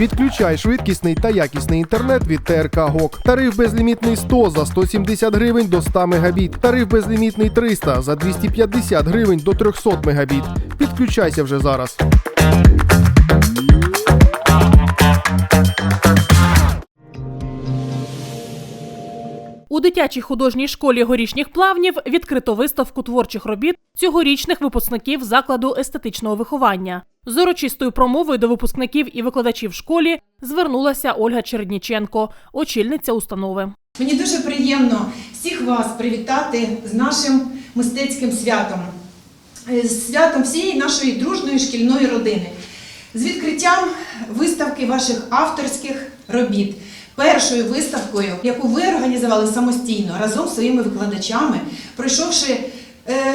Підключай швидкісний та якісний інтернет від ТРК ГОК. Тариф безлімітний 100 за 170 гривень до 100 мегабіт. Тариф безлімітний 300 за 250 гривень до 300 мегабіт. Підключайся вже зараз. У дитячій художній школі горішніх плавнів відкрито виставку творчих робіт цьогорічних випускників закладу естетичного виховання. З урочистою промовою до випускників і викладачів в школі звернулася Ольга Чередніченко, очільниця установи. Мені дуже приємно всіх вас привітати з нашим мистецьким святом, Е, з святом всієї нашої дружної шкільної родини, з відкриттям виставки ваших авторських робіт. Першою виставкою, яку ви організували самостійно разом з своїми викладачами, пройшовши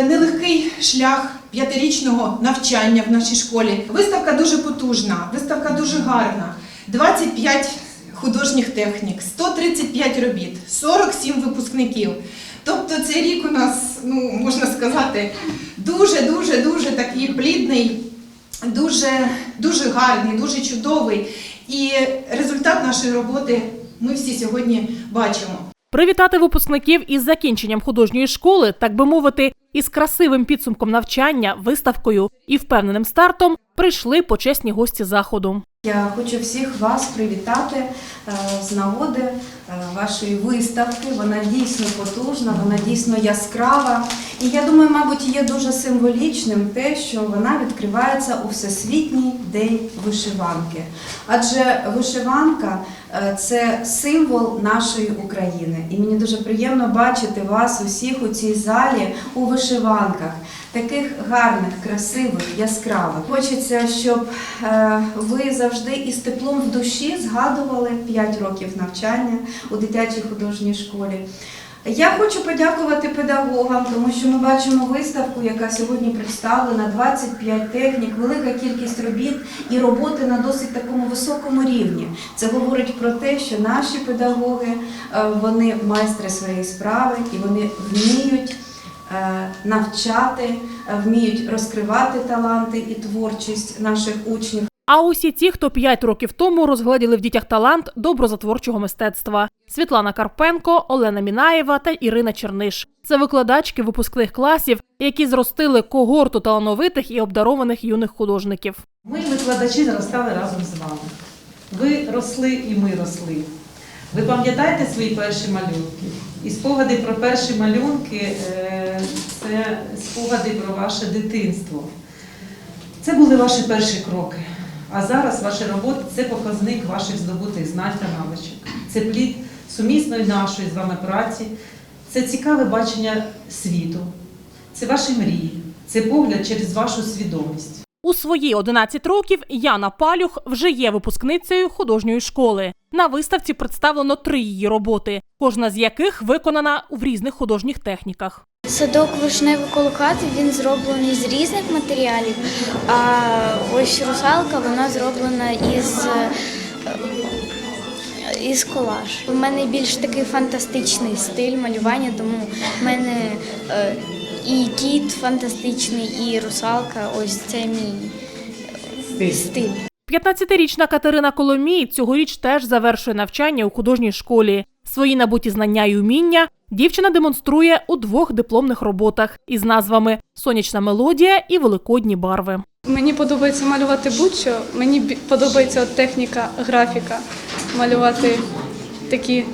нелегкий шлях п'ятирічного навчання в нашій школі. Виставка дуже потужна, виставка дуже гарна. 25 художніх технік, 135 робіт, 47 випускників. Тобто цей рік у нас, ну можна сказати, дуже, дуже, дуже такий плідний, дуже, дуже гарний, дуже чудовий. І результат нашої роботи ми всі сьогодні бачимо. Привітати випускників із закінченням художньої школи, так би мовити, із красивим підсумком навчання, виставкою і впевненим стартом прийшли почесні гості заходу. Я хочу всіх вас привітати е, з нагоди е, вашої виставки. Вона дійсно потужна, вона дійсно яскрава. І я думаю, мабуть, є дуже символічним те, що вона відкривається у Всесвітній день вишиванки. Адже вишиванка це символ нашої України. І мені дуже приємно бачити вас усіх у цій залі у вишиванках. Таких гарних, красивих, яскравих. Хочеться, щоб е, ви завжди із теплом в душі згадували 5 років навчання у дитячій художній школі. Я хочу подякувати педагогам, тому що ми бачимо виставку, яка сьогодні представлена, 25 технік, велика кількість робіт і роботи на досить такому високому рівні. Це говорить про те, що наші педагоги е, вони майстри своєї справи і вони вміють е, навчати, е, вміють розкривати таланти і творчість наших учнів. А усі ті, хто 5 років тому розгледіли в дітях талант доброзатворчого мистецтва: Світлана Карпенко, Олена Мінаєва та Ірина Черниш. Це викладачки випускних класів, які зростили когорту талановитих і обдарованих юних художників. Ми, викладачі, зростали разом з вами. Ви росли і ми росли. Ви пам'ятаєте свої перші малюнки? І спогади про перші малюнки е, це спогади про ваше дитинство. Це були ваші перші кроки. А зараз ваша робота це показник ваших здобутих знань та навичок. Це плід сумісної нашої з вами праці, це цікаве бачення світу, це ваші мрії, це погляд через вашу свідомість. У свої 11 років Яна Палюх вже є випускницею художньої школи. На виставці представлено три її роботи, кожна з яких виконана в різних художніх техніках. Садок вишневий колокат він зроблений з різних матеріалів, а ось русалка вона зроблена із, е, із колаж. У мене більш такий фантастичний стиль малювання, тому в мене е, і кіт фантастичний, і русалка. Ось це мій е, стиль. 15-річна Катерина Коломій цьогоріч теж завершує навчання у художній школі. Свої набуті знання і уміння дівчина демонструє у двох дипломних роботах із назвами Сонячна мелодія і Великодні барви. Мені подобається малювати будь-що. Мені подобається от техніка графіка, малювати такі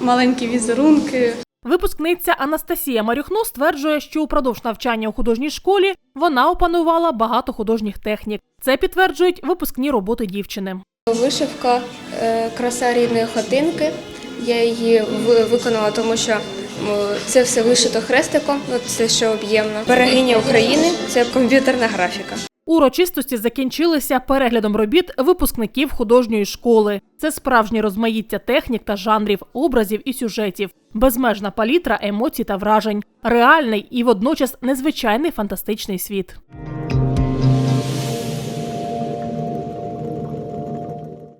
маленькі візерунки. Випускниця Анастасія Марюхно стверджує, що упродовж навчання у художній школі вона опанувала багато художніх технік. Це підтверджують випускні роботи дівчини. Вишивка е, краса рідної хатинки. Я її виконала, тому що це все вишито хрестиком, це що об'ємно. Берегиня України це комп'ютерна графіка. Урочистості закінчилися переглядом робіт випускників художньої школи. Це справжнє розмаїття технік та жанрів, образів і сюжетів, безмежна палітра емоцій та вражень, реальний і водночас незвичайний фантастичний світ.